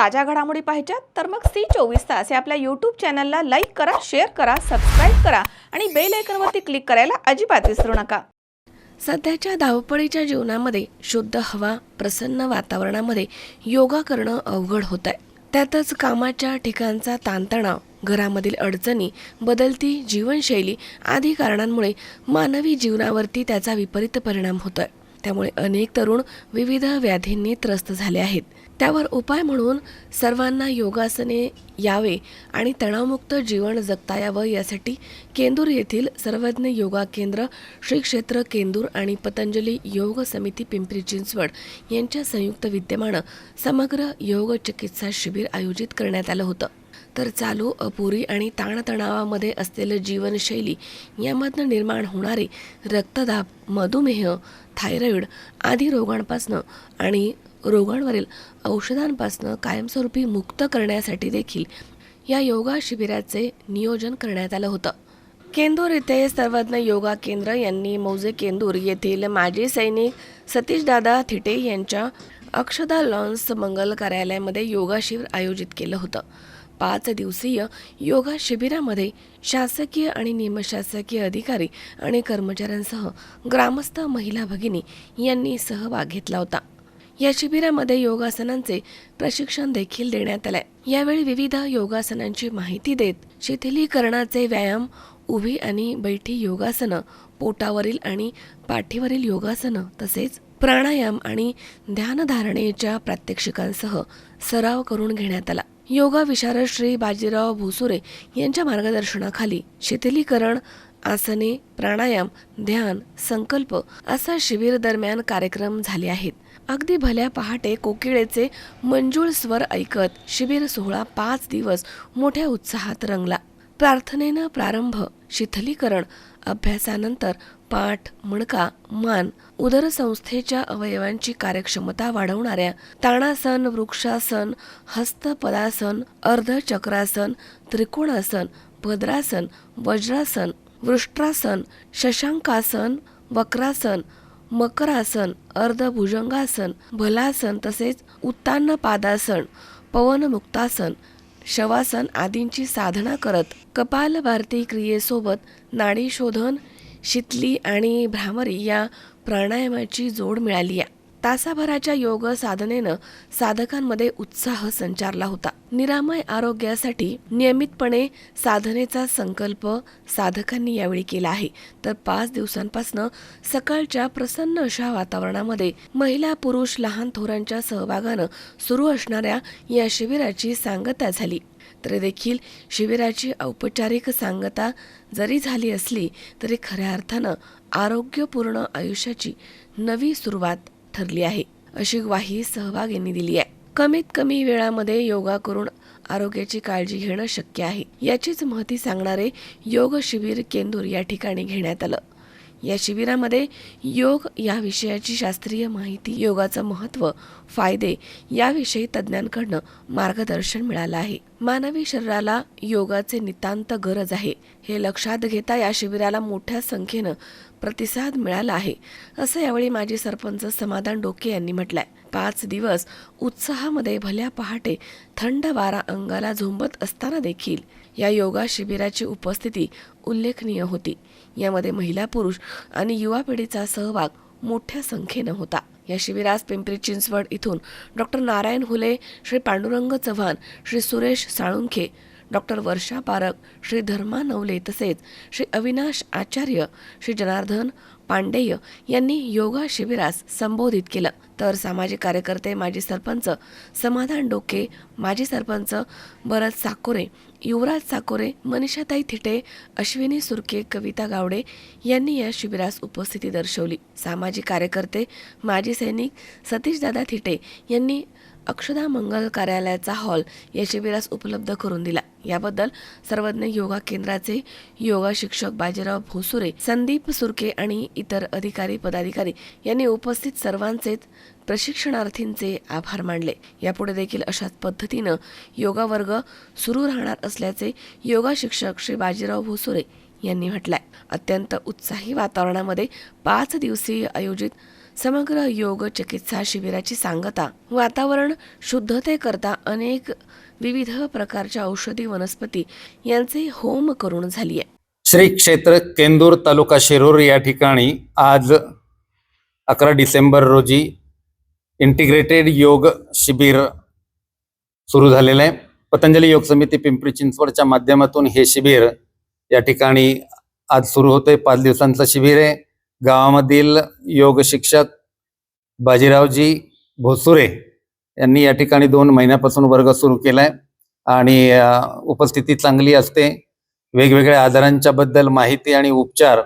ताज्या घडामोडी पाहिजेत तर मग सी चोवीस तास या आपल्या यूट्यूब चॅनलला लाईक करा शेअर करा सबस्क्राईब करा आणि बेल आयकनवरती क्लिक करायला अजिबात विसरू नका. सध्याच्या धावपळीच्या जीवनामध्ये शुद्ध हवा प्रसन्न वातावरणामध्ये योगा करणं अवघड होत आहे त्यातच कामाच्या ठिकाणचा ताणतणाव घरामधील अडचणी बदलती जीवनशैली आदी कारणांमुळे मानवी जीवनावरती त्याचा विपरीत परिणाम होतोय. त्यामुळे अनेक तरुण विविध व्याधींनी त्रस्त झाले आहेत. त्यावर उपाय म्हणून सर्वांना योगासने यावे आणि तणावमुक्त जीवन जगता यावं यासाठी केंदूर येथील सर्वज्ञ योगा केंद्र श्री क्षेत्र केंदूर आणि पतंजली योग समिती पिंपरी चिंचवड यांच्या संयुक्त विद्यमानं समग्र योग चिकित्सा शिबिर आयोजित करण्यात आलं होतं. तर चालू अपुरी आणि ताणतणावामध्ये असलेलं जीवनशैली यामधनं निर्माण होणारे रक्तदाब मधुमेह थायरॉईड आदी रोगांपासनं आणि रोगांवरील औषधांपासून कायमस्वरूपी मुक्त करण्यासाठी देखील या योगा शिबिराचे नियोजन करण्यात आलं होतं. केंदूर येथे सर्वज्ञ योगा केंद्र यांनी मौजे केंदूर येथील माजी सैनिक सतीशदादा थिटे यांच्या अक्षदा लॉन्स मंगल कार्यालयामध्ये योगा शिबिर आयोजित केलं होतं. पाच दिवसीय योगा शिबिरामध्ये शासकीय आणि निमशासकीय अधिकारी आणि कर्मचाऱ्यांसह ग्रामस्थ महिला भगिनी यांनी सहभाग घेतला होता. या शिबिरामध्ये योगासनांचे प्रशिक्षण देखील देण्यात आले यावेळी विविध योगासनांची माहिती देत शिथिलीकरणाचे व्यायाम उभी आणि बैठी योगासनं पोटावरील आणि पाठीवरील योगासनं तसेच प्राणायाम आणि ध्यानधारणेच्या प्रात्यक्षिकांसह सराव करून घेण्यात आला. योगा विशारद श्री बाजीराव भुसुरे यांच्या मार्गदर्शनाखाली शिथिलीकरण आसने प्राणायाम ध्यान संकल्प असा शिबिर दरम्यान कार्यक्रम झाले आहेत. अगदी भल्या पहाटे कोकिळेचे मंजूळ स्वर ऐकत शिबिर सोहळा पाच दिवस मोठ्या उत्साहात रंगला. प्रार्थनेनं प्रारंभ शिथलीकरण अभ्यासानंतर पाठ मणका मान उदरसंस्थेच्या अवयवांची कार्यक्षमता वाढवणाऱ्या ताणासन वृक्षासन हस्तपदासन अर्धचक्रासन त्रिकोणासन भद्रासन वज्रासन वृष्ट्रासन शशांकासन वक्रासन मकरासन अर्धभुजंगासन भलासन तसेच उत्तान्न पादासन पवनमुक्तासन शवासन आदींची साधना करत कपालभारती क्रियेसोबत नाडी शोधन शितली आणि भ्रामरी या प्राणायामाची जोड मिळाली आहे. तासाभराच्या योग साधनेनं साधकांमध्ये उत्साह संचारला होता. निरामय आरोग्यासाठी नियमितपणे साधनेचा संकल्प साधकांनी यावेळी केला आहे. तर पाच दिवसांपासून सकाळच्या प्रसन्न अशा वातावरणामध्ये महिला पुरुष लहान थोरांच्या सहभागानं सुरू असणाऱ्या या शिबिराची सांगता झाली. तरी देखील शिबिराची औपचारिक सांगता जरी झाली असली तरी खऱ्या अर्थानं आरोग्यपूर्ण आयुष्याची नवी सुरुवात ठरली आहे. अशी ग्वाही सहभाग यांनी दिली आहे. कमीत कमी वेळामध्ये योगा करून आरोग्याची काळजी घेणं शक्य आहे. याचीच महती सांगणारे योग शिबिर केंदूर या ठिकाणी घेण्यात आलं. या शिबिरामध्ये योग या विषयाची शास्त्रीय माहिती योगाचं महत्त्व फायदे याविषयी तज्ज्ञांकडनं मार्गदर्शन मिळालं आहे. मानवी शरीराला योगाचे नितांत गरज आहे. हे लक्षात घेता या शिबिराला मोठ्या संख्येनं प्रतिसाद मिळाला आहे असं यावेळी माजी सरपंच समाधान डोके यांनी म्हटलंय. पाच दिवस उत्साहामध्ये भल्या पहाटे थंड वारा अंगाला झोंबत असताना देखील या योगा शिबिराची उपस्थिती उल्लेखनीय होती. यामध्ये महिला पुरुष आणि युवा पिढीचा सहभाग मोठ्या संख्येनं होता. या शिबिरास पिंपरी चिंचवड इथून डॉक्टर नारायण हुले श्री पांडुरंग चव्हाण श्री सुरेश साळुंखे डॉक्टर वर्षा पारक श्री धर्मा नवले तसेच श्री अविनाश आचार्य श्री जनार्दन पांडेय यांनी योगा शिबिरास संबोधित केलं. तर सामाजिक कार्यकर्ते माजी सरपंच समाधान डोके माजी सरपंच भरत साकोरे युवराज साकोरे मनीषाताई थिटे अश्विनी सुरके कविता गावडे यांनी या शिबिरास उपस्थिती दर्शवली. सामाजिक कार्यकर्ते माजी सैनिक सतीशदादा थिटे यांनी अक्षदा मंगल कार्यालयाचा हॉल या शिबिरास उपलब्ध करून दिला. याबद्दल सर्वज्ञ योगा केंद्राचे योगा शिक्षक बाजीराव भोसुरे संदीप सुरके आणि इतर अधिकारी पदाधिकारी यांनी उपस्थित सर्वांचे प्रशिक्षणार्थींचे आभार मानले. यापुढे देखील अशाच पद्धतीनं योगा वर्ग सुरू राहणार असल्याचे योगा शिक्षक श्री बाजीराव भोसुरे यांनी म्हटलंय. अत्यंत उत्साही वातावरणामध्ये पाच दिवसीय आयोजित समग्र योग चिकित्सा शिबिराची सांगता. वातावरण शुद्धतेकरता अनेक विविध प्रकारच्या औषधी वनस्पती यांचे होम करून झाली आहे श्री क्षेत्र केंदूर तालुका शिरूर या ठिकाणी आज अकरा डिसेंबर रोजी इंटिग्रेटेड योग शिबिर सुरू झालेलं आहे. पतंजली योग समिती पिंपरी चिंचवडच्या माध्यमातून हे शिबिर या ठिकाणी आज सुरू होतंय. पाच दिवसांचं शिबिर आहे. गावामधील योग शिक्षक बाजीरावजी भोसुरे यांनी या ठिकाणी दोन महिन्यापासून वर्ग सुरू केलाय आणि उपस्थिती चांगली असते. वेगवेगळ्या आजारांच्या बद्दल माहिती आणि उपचार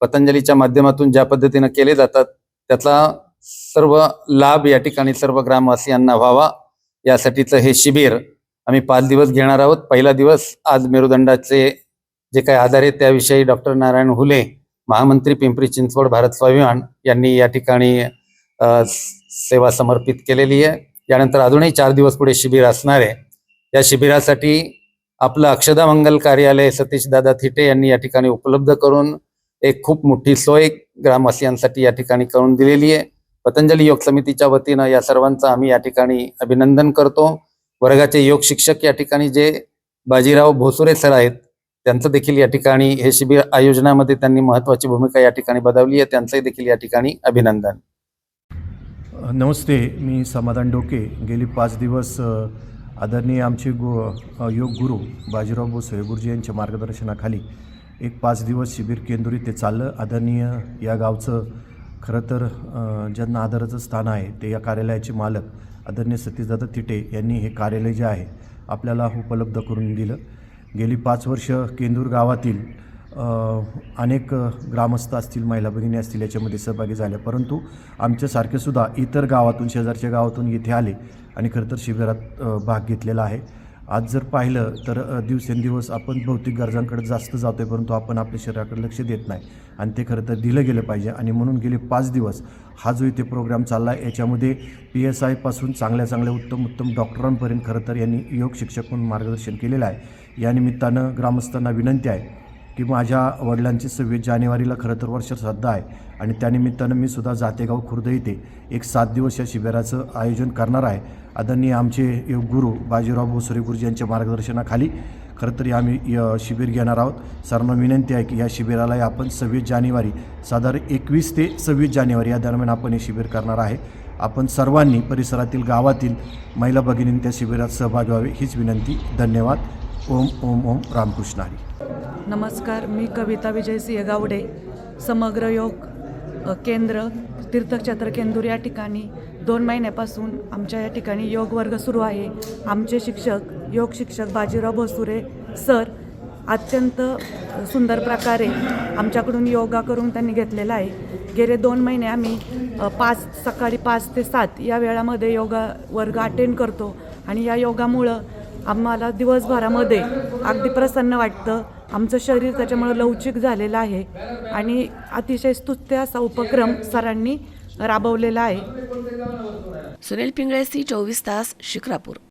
पतंजलीच्या माध्यमातून ज्या पद्धतीनं केले जातात त्याचा सर्व लाभ या ठिकाणी सर्व ग्रामवासियांना व्हावा. यासाठीचं हे शिबिर आम्ही पाच दिवस घेणार आहोत. पहिला दिवस आज मेरुदंडाचे जे काही आधार आहेत त्याविषयी डॉक्टर नारायण हुले महामंत्री पिंपरी चिंचवड भारत स्वाभिमान यांनी या ठिकाणी अ, सेवा समर्पित केलेली आहे. यानंतर अजूनही चार दिवस पुढे शिबिर असणार आहे. या शिबिरासाठी आपलं अक्षदा मंगल कार्यालय सतीश दादा थिटे यांनी या ठिकाणी उपलब्ध करून एक खूप मोठी सोय ग्रामवासियांसाठी या ठिकाणी करून दिलेली आहे. पतंजली योग समितीच्या वतीनं या सर्वांचं आम्ही या ठिकाणी अभिनंदन करतो. वर्गाचे योग शिक्षक या ठिकाणी जे बाजीराव भोसुरे सर आहेत त्यांचं देखील या ठिकाणी हे शिबिर आयोजनामध्ये त्यांनी महत्वाची भूमिका या ठिकाणी बजावली आहे. त्यांचंही देखील या ठिकाणी अभिनंदन. नमस्ते मी समाधान डोके. गेली पाच दिवस आदरणीय आमचे गु योग गुरु बाजीराव बो गुरुजी यांच्या मार्गदर्शनाखाली एक पाच दिवस शिबिर केंद्रित इथे चाललं. आदरणीय या गावचं खरं तर ज्यांना आदराचं स्थान आहे ते या कार्यालयाचे मालक आदरणीय सतीशदादा तिटे यांनी हे कार्यालय जे आहे आपल्याला उपलब्ध करून दिलं. गेली पाच वर्ष केंदूर गावातील अनेक ग्रामस्थ असतील महिला भगिनी असतील याच्यामध्ये सहभागी झाल्या. परंतु आमच्यासारखे सुद्धा इतर गावातून शेजारच्या गावातून येथे आले आणि खरं तर शिबिरात भाग घेतलेला आहे. आज जर पाहिलं तर दिवसेंदिवस आपण भौतिक गरजांकडे जास्त जातो आहे परंतु आपण आपल्या शरीराकडे लक्ष देत नाही आणि ते खरं तर दिलं गेलं पाहिजे. आणि म्हणून गेले पाच दिवस हा जो इथे प्रोग्राम चालला आहे याच्यामध्ये पी एस आयपासून चांगल्या चांगल्या उत्तम उत्तम डॉक्टरांपर्यंत खरं तर यांनी योग शिक्षक म्हणून मार्गदर्शन केलेलं आहे. या निमित्तानं ग्रामस्थांना विनंती आहे की माझ्या वडिलांची सव्वीस जानेवारीला खरं तर वर्षश्राद्ध आहे आणि त्यानिमित्तानं मी सुद्धा जातेगाव खुर्द येथे एक सात दिवस या शिबिराचं आयोजन करणार आहे. आदरणीय आमचे योग गुरु बाजीराव भोसरे गुरुजी यांच्या मार्गदर्शनाखाली खरं तरी आम्ही शिबिर घेणार आहोत. सर्वांना विनंती आहे की या शिबिराला आपण सव्वीस जानेवारी साधारण एकवीस ते सव्वीस जानेवारी या दरम्यान आपण हे शिबिर करणार आहे. आपण सर्वांनी परिसरातील गावातील महिला भगिनींनी त्या शिबिरात सहभागी व्हावे हीच विनंती. धन्यवाद. ओम ओम ओम रामकृष्ण हरी नमस्कार मी कविता विजय सिंह गावडे समग्र योग केंद्र तीर्थक्षेत्र केंदूर या ठिकाणी दोन महिन्यापासून आमच्या या ठिकाणी योग वर्ग सुरू आहे. आमचे शिक्षक योग शिक्षक बाजीराव भोसुरे सर अत्यंत सुंदर प्रकारे आमच्याकडून योगा करून त्यांनी घेतलेला आहे. गेले दोन महिने आम्ही पाच सकाळी पाच ते सात या वेळामध्ये योगा वर्ग अटेंड करतो आणि या योगामुळं आम्हाला दिवसभरामध्ये अगदी प्रसन्न वाटतं. आमचं शरीर त्याच्यामुळं लवचिक झालेलं आहे. आणि अतिशय स्तुत्य असा उपक्रम सरांनी राबवलेला आहे. सुनील पिंगळे सी चोवीस तास शिक्रापूर